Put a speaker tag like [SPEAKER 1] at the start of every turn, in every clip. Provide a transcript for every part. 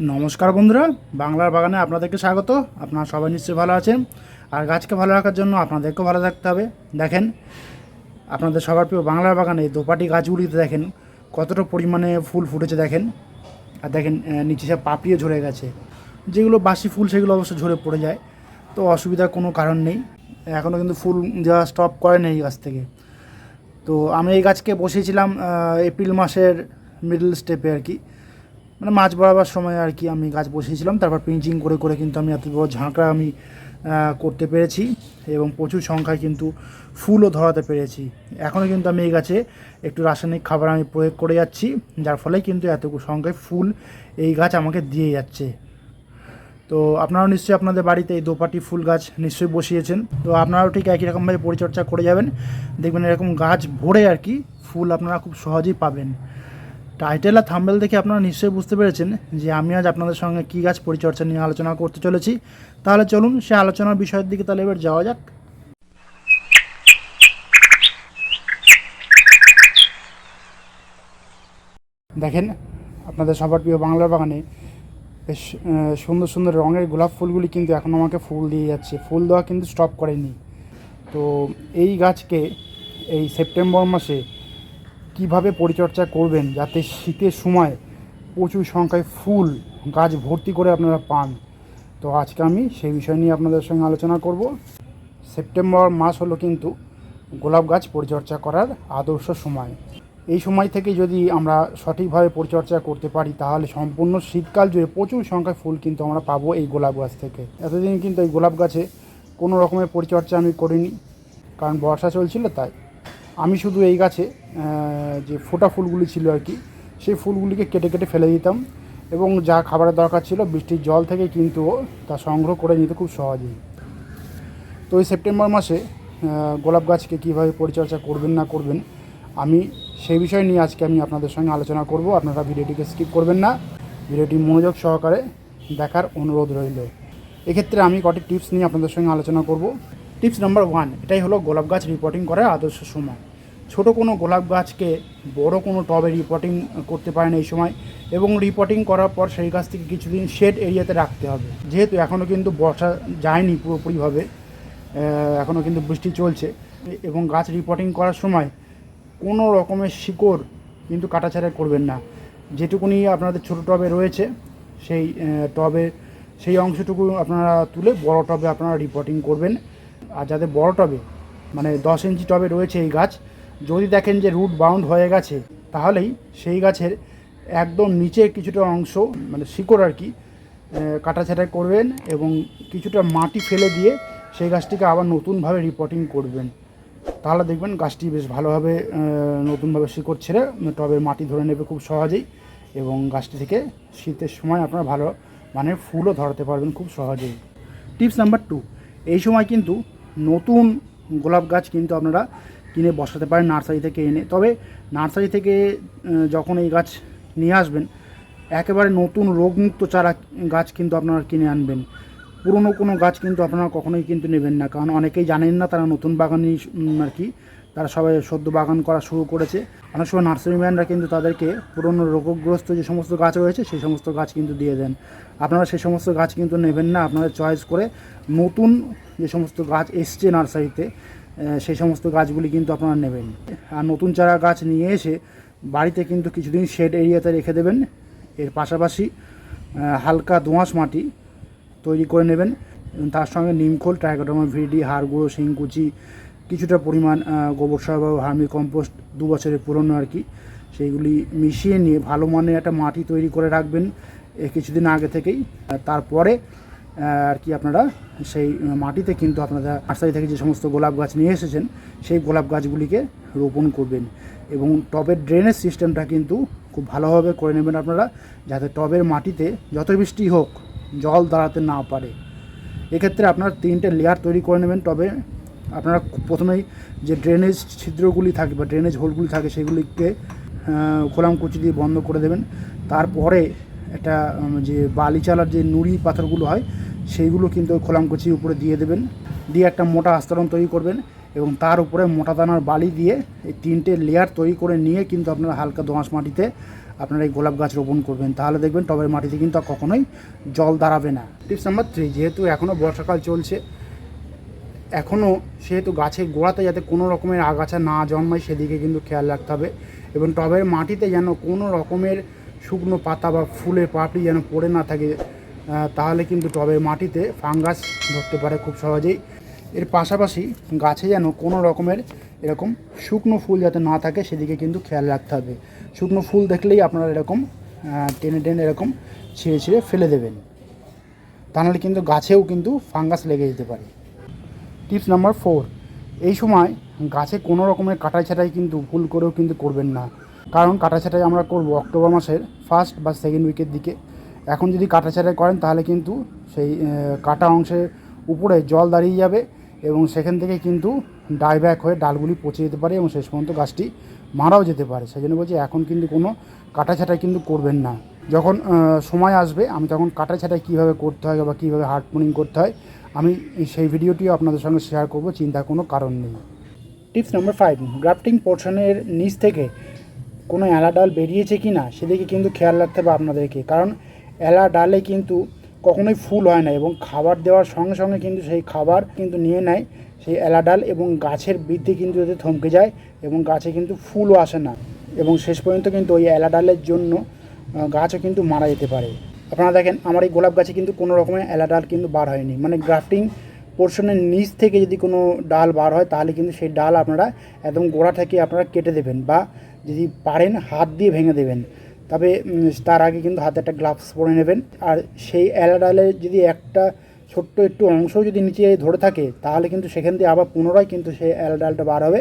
[SPEAKER 1] নমস্কার বন্ধুরা, বাংলার বাগানে আপনাদেরকে স্বাগত। আপনারা সবাই নিশ্চয়ই ভালো আছেন। আর গাছকে ভালো রাখার জন্য আপনাদেরকেও ভালো থাকতে হবে। দেখেন, আপনাদের সবার প্রিয় বাংলার বাগানে দোপাটি গাছগুলিতে দেখেন, কতটা পরিমাণে ফুল ফুটেছে দেখেন। আর দেখেন নিচে সব পাপড়িয়ে ঝরে গেছে। যেগুলো বাসি ফুল, সেগুলো অবশ্য ঝরে পড়ে যায়। তো অসুবিধার কোনো কারণ নেই। এখনও কিন্তু ফুল দেওয়া স্টপ করে নেই গাছ থেকে। তো আমি এই গাছকে বসিয়েছিলাম এপ্রিল মাসের মিডল স্টেপে আর কি। মানে মাছ বরাবার সময় আর কি আমি গাছ বসিয়েছিলাম, তারপর পিঞ্চিং করে করে কিন্তু আমি এত বড় ঝাঁকড়া আমি করতে পেরেছি এবং প্রচুর সংখ্যায় কিন্তু ফুলও ধরাতে পেরেছি। এখনও কিন্তু আমি এই গাছে একটু রাসায়নিক খাবার আমি প্রয়োগ করে যাচ্ছি, যার ফলে কিন্তু এতটুকু সংখ্যায় ফুল এই গাছ আমাকে দিয়ে যাচ্ছে। তো আপনারাও নিশ্চয়ই আপনাদের বাড়িতে এই দোপাটি ফুল গাছ নিশ্চয়ই বসিয়েছেন। তো আপনারাও ঠিক একই রকমভাবে পরিচর্যা করে যাবেন। দেখবেন এরকম গাছ ভরে আর কি ফুল আপনারা খুব সহজেই পাবেন। টাইটেল আর থাম্বেল দেখে আপনারা নিশ্চয়ই বুঝতে পেরেছেন যে আমি আজ আপনাদের সঙ্গে কী গাছ পরিচর্যা নিয়ে আলোচনা করতে চলেছি। তাহলে চলুন সে আলোচনার বিষয়ের দিকে তাহলে এবার যাওয়া যাক। দেখেন, আপনাদের সবার প্রিয় বাংলার বাগানে বেশ সুন্দর সুন্দর রঙের গোলাপ ফুলগুলি কিন্তু এখন আমাকে ফুল দিয়ে যাচ্ছে। ফুল দেওয়া কিন্তু স্টপ করেনি। তো এই গাছকে এই সেপ্টেম্বর মাসে কীভাবে পরিচর্যা করবেন যাতে শীতের সময় প্রচুর সংখ্যায় ফুল, গাছ ভর্তি করে আপনারা পান? তো আজকে আমি সেই বিষয় নিয়ে আপনাদের সঙ্গে আলোচনা করব। সেপ্টেম্বর মাস হলো কিন্তু গোলাপ গাছ পরিচর্যা করার আদর্শ সময়। এই সময় থেকে যদি আমরা সঠিকভাবে পরিচর্যা করতে পারি, তাহলে সম্পূর্ণ শীতকাল জুড়ে প্রচুর সংখ্যায় ফুল কিন্তু আমরা পাবো এই গোলাপ গাছ থেকে। এতদিন কিন্তু এই গোলাপ গাছে কোনো রকমের পরিচর্যা আমি করিনি, কারণ বর্ষা চলছিল তাই। আমি শুধু এই গাছে যে ফোটা ফুলগুলি ছিল আর কি, সেই ফুলগুলিকে কেটে কেটে ফেলে দিতাম এবং যা খাবারের দরকার ছিল বৃষ্টির জল থেকে কিন্তু তা সংগ্রহ করে নিতে খুব সহজেই। তো এই সেপ্টেম্বর মাসে গোলাপ গাছকে কীভাবে পরিচর্যা করবেন না করবেন, আমি সেই বিষয় নিয়ে আজকে আমি আপনাদের সঙ্গে আলোচনা করব। আপনারা ভিডিওটিকে স্কিপ করবেন না, ভিডিওটি মনোযোগ সহকারে দেখার অনুরোধ রইল। এক্ষেত্রে আমি কটি টিপস নিয়ে আপনাদের সঙ্গে আলোচনা করব। টিপস নাম্বার ওয়ান, এটাই হলো গোলাপ গাছ রিপোর্টিং করার আদর্শ সময়। ছোট কোনো গোলাপ গাছকে বড় কোনো টবে রিপোর্টিং করতে পারেন এই সময় এবং রিপোর্টিং করার পর সেই গাছ থেকে কিছুদিন শেড এরিয়াতে রাখতে হবে। যেহেতু এখনও কিন্তু বর্ষা যায়নি পুরোপুরিভাবে এখনও কিন্তু বৃষ্টি চলছে এবং গাছ রিপোর্টিং করার সময় কোনো রকমের শিকড় কিন্তু কাটাছাড়াই করবেন না। যেটুকুনি আপনাদের ছোটো টবে রয়েছে, সেই টবে, সেই অংশটুকু আপনারা তুলে বড় টবে আপনারা রিপোর্টিং করবেন। আর যাদের বড় টবে মানে দশ ইঞ্চি টবে রয়েছে এই গাছ যদি দেখেন যে রুট বাউন্ড হয়ে গেছে তাহলেই সেই গাছের একদম নিচের কিছুটা অংশ মানে শিকড় আর কি আহ, কাটাছাঁটাই করবেন এবং কিছুটা মাটি ফেলে দিয়ে সেই গাছটিকে আবার নতুনভাবে রিপোর্টিং করবেন। তাহলে দেখবেন গাছটি বেশ ভালোভাবে নতুনভাবে শিকড় ছেড়ে টবের মাটি ধরে নেবে খুব সহজেই এবং গাছটি থেকে শীতের সময় আপনারা ভালো মানে ফুলও ধরাতে পারবেন খুব সহজেই। টিপস নাম্বার টু এই সময় কিন্তু নতুন গোলাপ গাছ কিন্তু আপনারা কিনে বসাতে পারেন নার্সারি থেকে এনে। তবে নার্সারি থেকে যখন এই গাছ নিয়ে আসবেন, একেবারে নতুন রোগমুক্ত চারা গাছ কিন্তু আপনারা কিনে আনবেন। পুরনো কোনো গাছ কিন্তু আপনারা কখনোই কিন্তু নেবেন না, কারণ অনেকেই জানেন না তারা নতুন বাগানই আর কি তারা সবাই সদ্য বাগান করা শুরু করেছে। অনেক সময় নার্সারিম্যানরা কিন্তু তাদেরকে পুরনো রোগগ্রস্ত যে সমস্ত গাছ রয়েছে, সেই সমস্ত গাছ কিন্তু দিয়ে দেন। আপনারা সেই সমস্ত গাছ কিন্তু নেবেন না, আপনারা চয়েস করে নতুন যে সমস্ত গাছ এসছে নার্সারিতে সেই সমস্ত গাছগুলি কিন্তু আপনারা নেবেন। আর নতুন চারা গাছ নিয়ে এসে বাড়িতে কিন্তু কিছুদিন শেড এরিয়াতে রেখে দেবেন। এর পাশাপাশি হালকা দোঁয়াশ মাটি তৈরি করে নেবেন। তার সঙ্গে নিমখোল, ট্রাইকোডামা, ভিডি হাড় গুঁড়ো শিংকুচি কিছুটা পরিমাণ গোবর সার বা হার্মি কম্পোস্ট দু বছরের পুরনো আর কি, সেইগুলি মিশিয়ে নিয়ে ভালো মানের একটা মাটি তৈরি করে রাখবেন কিছুদিন আগে থেকেই। তারপরে আর কি আপনারা সেই মাটিতে কিন্তু আপনারা নার্সারি থেকে যে সমস্ত গোলাপ গাছ নিয়ে এসেছেন, সেই গোলাপ গাছগুলিকে রোপণ করবেন এবং টবের ড্রেনেজ সিস্টেমটা কিন্তু খুব ভালোভাবে করে নেবেন আপনারা, যাতে টবের মাটিতে যত বৃষ্টি হোক, জল দাঁড়াতে না পারে। এক্ষেত্রে আপনারা তিনটে লেয়ার তৈরি করে নেবেন টবে আপনারা প্রথমেই যে ড্রেনেজ ছিদ্রগুলি থাকে বা ড্রেনেজ হোলগুলি থাকে সেগুলিকে খোলাম কুচি দিয়ে বন্ধ করে দেবেন। তারপরে একটা যে বালি চালার যে নুড়ি পাথরগুলো হয়, সেইগুলো কিন্তু ওই খোলাম কুচির উপরে দিয়ে দেবেন। দিয়ে একটা মোটা আস্তরণ তৈরি করবেন এবং তার উপরে মোটা দানার বালি দিয়ে এই তিনটে লেয়ার তৈরি করে নিয়ে কিন্তু আপনারা হালকা দোঁয়াশ মাটিতে আপনারা এই গোলাপ গাছ রোপণ করবেন। তাহলে দেখবেন টবের মাটিতে কিন্তু কখনোই জল দাঁড়াবে না। টিপস নাম্বার থ্রি যেহেতু এখনও বর্ষাকাল চলছে এখনও সেহেতু গাছের গোড়াতে যাতে কোনো রকমের আগাছা না জন্মায় সেদিকে কিন্তু খেয়াল রাখতে হবে এবং টবের মাটিতে যেন কোনো রকমের শুকনো পাতা বা ফুলের পাপড়ি যেন পড়ে না থাকে তাহলে কিন্তু টবের মাটিতে ফাঙ্গাস ধরতে পারে খুব সহজেই। এর পাশাপাশি গাছে যেন কোনো রকমের এরকম শুকনো ফুল যাতে না থাকে সেদিকে কিন্তু খেয়াল রাখতে হবে। শুকনো ফুল দেখলেই আপনারা এরকম টেনে টেনে এরকম ছিঁড়ে ছিঁড়ে ফেলে দেবেন। তাহলে কিন্তু গাছেও কিন্তু ফাঙ্গাস লেগে যেতে পারে। টিপস নাম্বার ফোর, এই সময় গাছে কোনো রকমের কাটাই ছাটাই কিন্তু ভুল করেও কিন্তু করবেন না। কারণ কাটা ছাটাই আমরা করব অক্টোবর মাসের ফার্স্ট বা সেকেন্ড উইকের দিকে। এখন যদি কাটা ছাটাই করেন তাহলে কিন্তু সেই কাটা অংশের উপরে জল দাঁড়িয়ে যাবে এবং সেখান থেকে কিন্তু ডাইব্যাক হয়ে ডালগুলি পচে যেতে পারে এবং শেষ পর্যন্ত গাছটি মারাও যেতে পারে। সেই জন্য বলছি এখন কিন্তু কোনো কাটা ছাটাই কিন্তু করবেন না। যখন সময় আসবে, আমি তখন কাটা ছাটাই কীভাবে করতে হয় বা কীভাবে হার্ড পুনিং করতে হয়, আমি সেই ভিডিওটিও আপনাদের সঙ্গে শেয়ার করব, চিন্তার কোনো কারণ নেই। টিপস নাম্বার ফাইভ গ্রাফটিং পোর্শনের নিচ থেকে কোনো এলা ডাল বেরিয়েছে কি না, সেদিকে কিন্তু খেয়াল রাখতে হবে আপনাদেরকে। কারণ এলা ডালে কিন্তু কখনোই ফুল হয় না এবং খাবার দেওয়ার সঙ্গে সঙ্গে কিন্তু সেই খাবার কিন্তু নিয়ে নেয়, সেই এলা ডাল এবং গাছের বৃদ্ধি কিন্তু এতে থমকে যায় এবং গাছে কিন্তু ফুলও আসে না। এবং শেষ পর্যন্ত কিন্তু ওই এলা ডালের জন্য গাছও কিন্তু মারা যেতে পারে। আপনারা দেখেন, আমার এই গোলাপ গাছে কিন্তু কোনো রকমের এলা ডাল কিন্তু বার হয়নি। মানে গ্রাফটিং পোর্শনের নিচ থেকে যদি কোনো ডাল বার হয়, তাহলে কিন্তু সেই ডাল আপনারা একদম গোড়া থেকে আপনারা কেটে দেবেন বা যদি পারেন, হাত দিয়ে ভেঙে দেবেন। তবে তার আগে কিন্তু হাতে একটা গ্লাভস পরে নেবেন। আর সেই এলা ডালের যদি একটা ছোট্ট একটু অংশ যদি নিচে ধরে থাকে, তাহলে কিন্তু সেখান দিয়ে আবার পুনরায় কিন্তু সেই এলা ডালটা বার হবে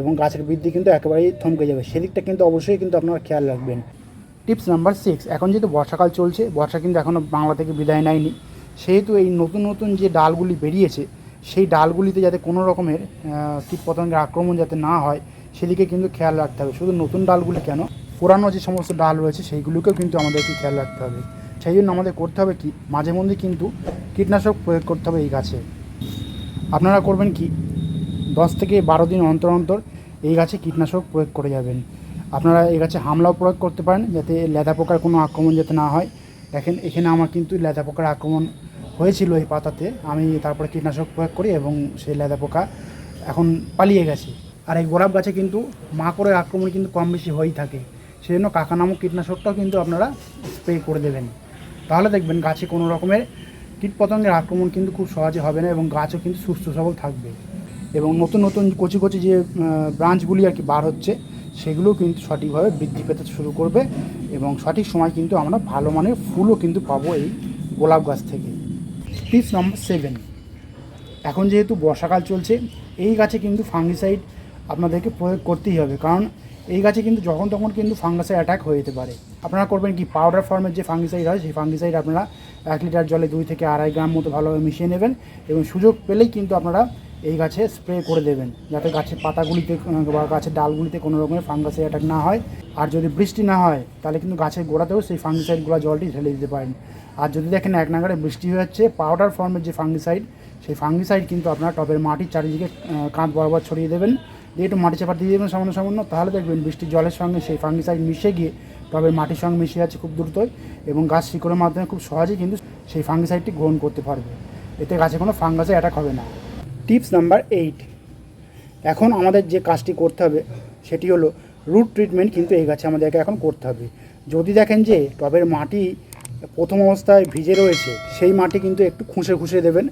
[SPEAKER 1] এবং গাছের বৃদ্ধি কিন্তু একেবারেই থমকে যাবে। সেদিকটা কিন্তু অবশ্যই কিন্তু আপনারা খেয়াল রাখবেন। টিপস নাম্বার সিক্স, এখন যেহেতু বর্ষাকাল চলছে, বর্ষা কিন্তু এখনও বাংলা থেকে বিদায় নেয়নি, সেহেতু এই নতুন নতুন যে ডালগুলি বেরিয়েছে, সেই ডালগুলিতে যাতে কোনো রকমের কীটপতঙ্গের আক্রমণ যাতে না হয়, সেদিকে কিন্তু খেয়াল রাখতে হবে। শুধু নতুন ডালগুলি কেন, পুরানো যে সমস্ত ডাল রয়েছে, সেইগুলোকেও কিন্তু আমাদেরকে খেয়াল রাখতে হবে। সেই জন্য আমাদের করতে হবে কি, মাঝে মধ্যে কিন্তু কীটনাশক প্রয়োগ করতে হবে এই গাছে। আপনারা করবেন কি, দশ থেকে বারো দিন অন্তর অন্তর এই গাছে কীটনাশক প্রয়োগ করে যাবেন। আপনারা এই গাছে হামলাও প্রয়োগ করতে পারেন যাতে লেদা পোকার কোনো আক্রমণ যাতে না হয়। দেখেন, এখানে আমার কিন্তু লেদা পোকার আক্রমণ হয়েছিল এই পাতাতে। আমি তারপরে কীটনাশক প্রয়োগ করি এবং সেই লেদা পোকা এখন পালিয়ে গেছে। আর এই গোলাপ গাছে কিন্তু মাকড়ের আক্রমণ কিন্তু কম বেশি হয়েই থাকে। সেই জন্য কাকা নামক কীটনাশকটাও কিন্তু আপনারা স্প্রে করে দেবেন। তাহলে দেখবেন গাছে কোনো রকমের কীটপতঙ্গের আক্রমণ কিন্তু খুব সহজে হবে না এবং গাছও কিন্তু সুস্থ সবল থাকবে। এবং নতুন নতুন কচি কচি যে ব্রাঞ্চগুলি আর কি বার হচ্ছে সেগুলোও কিন্তু সঠিকভাবে বৃদ্ধি পেতে শুরু করবে এবং সঠিক সময় কিন্তু আমরা ভালো মানের ফুলও কিন্তু পাবো এই গোলাপ গাছ থেকে। টিপস নম্বর সেভেন এখন যেহেতু বর্ষাকাল চলছে, এই গাছে কিন্তু ফাঙ্গিসাইড আপনাদেরকে প্রয়োগ করতেই হবে, কারণ এই গাছে কিন্তু যখন তখন কিন্তু ফাঙ্গাসের অ্যাটাক হয়ে যেতে পারে। আপনারা করবেন কি পাউডার ফর্মের যে ফাঙ্গিসাইড হয়, সেই ফাঙ্গিসাইড আপনারা এক লিটার জলে দুই থেকে আড়াই গ্রাম মতো ভালোভাবে মিশিয়ে নেবেন এবং সুযোগ পেলেই কিন্তু আপনারা এই গাছে স্প্রে করে দেবেন, যাতে গাছের পাতাগুলিতে বা গাছের ডালগুলিতে কোনো রকমের ফাঙ্গাসের অ্যাটাক না হয়। আর যদি বৃষ্টি না হয়, তাহলে কিন্তু গাছের গোড়াতেও সেই ফাঙ্গিসাইডগুলো জলটি ঢেলে দিতে পারেন। আর যদি দেখেন এক নাগারে বৃষ্টি যাচ্ছে পাউডার ফর্মের যে ফাঙ্গিসাইড সেই ফাঙ্গিসাইড কিন্তু আপনারা টবের মাটির চারিদিকে কাঁধ বরাবর ছড়িয়ে দেবেন। দিয়ে একটু মাটি চাপা দিয়ে দেবেন সামান্য সামান্য, তাহলে দেখবেন বৃষ্টির জলের সঙ্গে সেই ফাঙ্গিসাইড মিশে গিয়ে টবের মাটির সঙ্গে মিশে যাচ্ছে খুব দ্রুতই এবং গাছ শিকড়ের মাধ্যমে খুব সহজেই কিন্তু সেই ফাঙ্গিসাইডটি গ্রহণ করতে পারবে। এতে গাছে কোনো ফাঙ্গাসে অ্যাটাক হবে না। Tips number eight. এখন আমাদের যে কাজটি করতে হবে, সেটি হলো রুট ট্রিটমেন্ট কিন্তু এই গাছে আমাদেরকে এখন করতে হবে। যদি দেখেন যে টবের মাটি প্রথম অবস্থায় ভিজে রয়েছে, সেই মাটি কিন্তু একটু খুঁষে খুঁষে দেবেন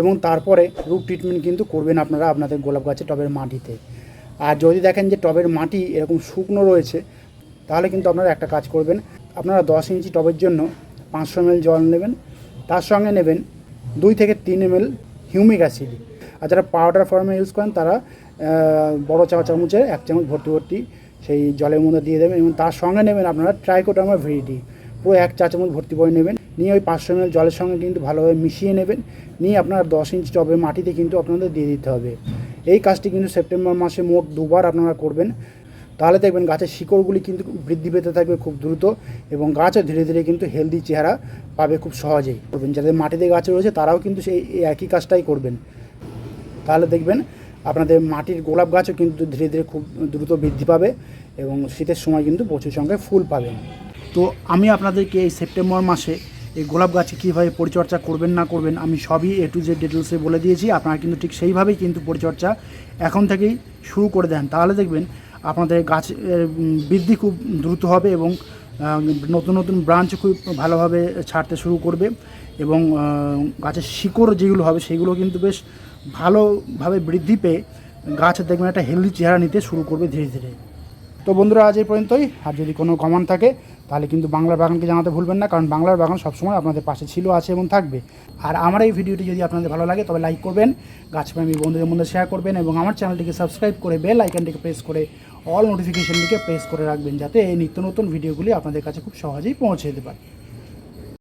[SPEAKER 1] এবং তারপরে রুট ট্রিটমেন্ট কিন্তু করবেন আপনারা আপনাদের গোলাপ গাছে টবের মাটিতে। আর যদি দেখেন যে টবের মাটি এরকম শুকনো রয়েছে, তাহলে কিন্তু আপনারা একটা কাজ করবেন, আপনারা দশ ইঞ্চি টবের জন্য পাঁচশো এমএল জল নেবেন, তার সঙ্গে নেবেন দুই থেকে তিন এমএল হিউমিক অ্যাসিড। আর যারা পাউডার ফর্মে ইউজ করেন, তারা বড় চা চামচের এক চামচ ভর্তি ভর্তি সেই জলের মধ্যে দিয়ে দেবেন এবং তার সঙ্গে নেবেন আপনারা ট্রাইকোটামা ভিডি পুরো এক চা চামচ ভর্তি করে নেবেন। নিয়ে ওই পাঁচশো এমএল জলের সঙ্গে কিন্তু ভালোভাবে মিশিয়ে নেবেন। নিয়ে আপনার দশ ইঞ্চ টবে মাটিতে কিন্তু আপনাদের দিয়ে দিতে হবে। এই কাজটি কিন্তু সেপ্টেম্বর মাসে মোট দুবার আপনারা করবেন। তাহলে দেখবেন গাছের শিকড়গুলি কিন্তু বৃদ্ধি পেতে থাকবে খুব দ্রুত এবং গাছও ধীরে ধীরে কিন্তু হেলদি চেহারা পাবে খুব সহজেই। করবেন। যাদের মাটিতে গাছ রয়েছে, তারাও কিন্তু সেই একই কাজটাই করবেন। তাহলে দেখবেন আপনাদের মাটির গোলাপ গাছও কিন্তু ধীরে ধীরে খুব দ্রুত বৃদ্ধি পাবে এবং শীতের সময় কিন্তু প্রচুর সংখ্যায় ফুল পাবেন। তো আমি আপনাদেরকে এই সেপ্টেম্বর মাসে এই গোলাপ গাছে কীভাবে পরিচর্যা করবেন, না করবেন, আমি সবই এ টু জেড ডিটেলসে বলে দিয়েছি। আপনারা কিন্তু ঠিক সেইভাবেই কিন্তু পরিচর্যা এখন থেকেই শুরু করে দেন। তাহলে দেখবেন আপনাদের গাছ বৃদ্ধি খুব দ্রুত হবে এবং নতুন নতুন ব্রাঞ্চ খুব ভালোভাবে ছাড়তে শুরু করবে এবং গাছের শিকড় যেগুলো হবে সেগুলো কিন্তু বেশ ভালোভাবে বৃদ্ধি পেয়ে গাছ দেখবেন একটা হেলদি চেহারা নিতে শুরু করবে ধীরে ধীরে। তো বন্ধুরা, আজ এই পর্যন্তই। আর যদি কোনো কমান থাকে, তাহলে কিন্তু বাংলার বাগানকে জানাতে ভুলবেন না, কারণ বাংলার বাগান সবসময় আপনাদের পাশে ছিল, আছে এবং থাকবে। আর আমার এই ভিডিওটি যদি আপনাদের ভালো লাগে, তবে লাইক করবেন গাছপ্রেমী বন্ধুদের মধ্যে শেয়ার করবেন, এবং আমার চ্যানেলটিকে সাবস্ক্রাইব করে বেল আইকনটিকে প্রেস করে অল নোটিফিকেশনটিকে প্রেস করে রাখবেন, যাতে এই নিত্য নতুন ভিডিওগুলি আপনাদের কাছে খুব সহজেই পৌঁছে যেতে পারে।